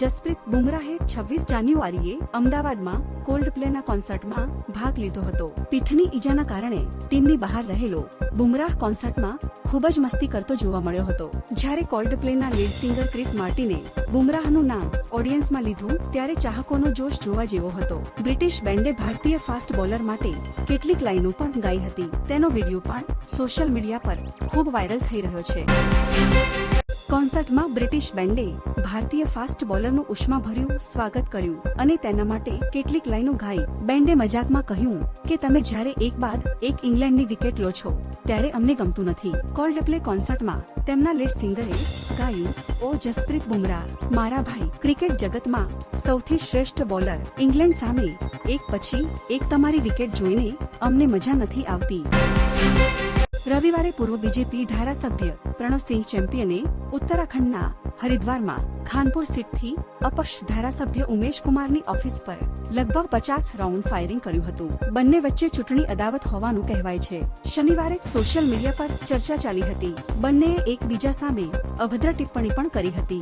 જસપ્રીત બુમરાહે છવ્વીસ જાન્યુઆરીએ અમદાવાદમાં કોલ્ડ પ્લેના કોન્સર્ટમાં ભાગ લીધો હતો. પીઠની ઈજાના કારણે ટીમની બહાર રહેલો બુમરાહ કોન્સર્ટમાં ખૂબ જ મસ્તી કરતો જોવા મળ્યો હતો. જ્યારે કોલ્ડ પ્લેના લીડ સિંગર ક્રિસ માર્ટિને બુમરાહનું નામ ઓડિયન્સમાં લીધું, ત્યારે ચાહકોનો જોશ જોવા જેવો હતો. બ્રિટિશ બેન્ડે ભારતીય ફાસ્ટ બોલર માટે કેટલીક લાઈનો પણ ગાઈ હતી. તેનો વીડિયો પણ સોશિયલ મીડિયા પર ખૂબ વાયરલ થઈ રહ્યો છે. કોન્સર્ટમાં બ્રિટિશ બેન્ડે ભારતીય ફાસ્ટ બોલરનું ઉષ્માભર્યું સ્વાગત કર્યું અને તેના માટે કેટલીક લાઈનો ગાઈ બેન્ડે મજાકમાં કહ્યું કે તમે જ્યારે એક બાદ એક ઇંગ્લેન્ડની વિકેટ લો છો, ત્યારે અમને ગમતું નથી. કોલ્ડ પ્લે કોન્સર્ટમાં તેમના લીડ સિંગરે ગાયું, ઓ જસપ્રીત બુમરાહ, મારા ભાઈ, ક્રિકેટ જગતમાં સૌથી શ્રેષ્ઠ બોલર ઇંગ્લેન્ડ સામે, એક પછી એક તમારી વિકેટ જોઈને અમને મજા નથી આવતી. રવિવારે પૂર્વ બીજેપી ધારાસભ્ય પ્રણવસિંહ ચેમ્પિયને ઉત્તરાખંડના હરિદ્વારમાં ખાનપુર સીટથી અપક્ષ ધારાસભ્ય ઉમેશ કુમારની ઓફિસ પર લગભગ પચાસ રાઉન્ડ ફાયરિંગ કર્યું હતું. બંને વચ્ચે ચૂંટણી અદાવત હોવાનું કહેવાય છે. શનિવારે સોશિયલ મીડિયા પર ચર્ચા ચાલી હતી. બંનેએ એકબીજા સામે અભદ્ર ટિપ્પણી પણ કરી હતી.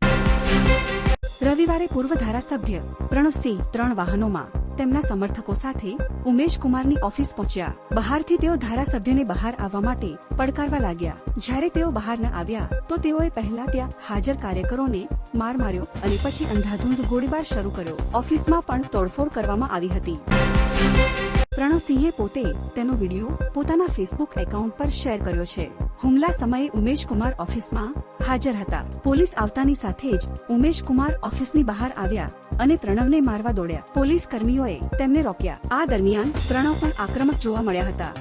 રવિવારે પૂર્વ ધારાસભ્ય પ્રણવસિંહ ત્રણ વાહનોમાં તેમના સમર્થકો સાથે ઉમેશ કુમારની ઓફિસ પહોંચ્યા. બહારથી તેઓ ધારાસભ્યને બહાર આવવા માટે પડકારવા લાગ્યા. જ્યારે તેઓ બહાર ન આવ્યા, તો તેઓએ પહેલા ત્યાં હાજર કાર્યકરોને માર માર્યો અને પછી અંધાધૂંધ ગોળીબાર શરૂ કર્યો. ઓફિસમાં પણ તોડફોડ કરવામાં આવી હતી. પ્રણવસિંહે પોતે તેનો વીડિયો પોતાના ફેસબુક એકાઉન્ટ પર શેર કર્યો છે. હુમલા સમયે ઉમેશ કુમાર ઓફિસમાં હાજર હતા. પોલીસ આવતાની સાથે જ ઉમેશ કુમાર ઓફિસની બહાર આવ્યા અને પ્રણવને મારવા દોડ્યા. પોલીસ કર્મીઓએ તેમને રોક્યા. આ દરમિયાન પ્રણવ પણ આક્રમક જોવા મળ્યા હતા.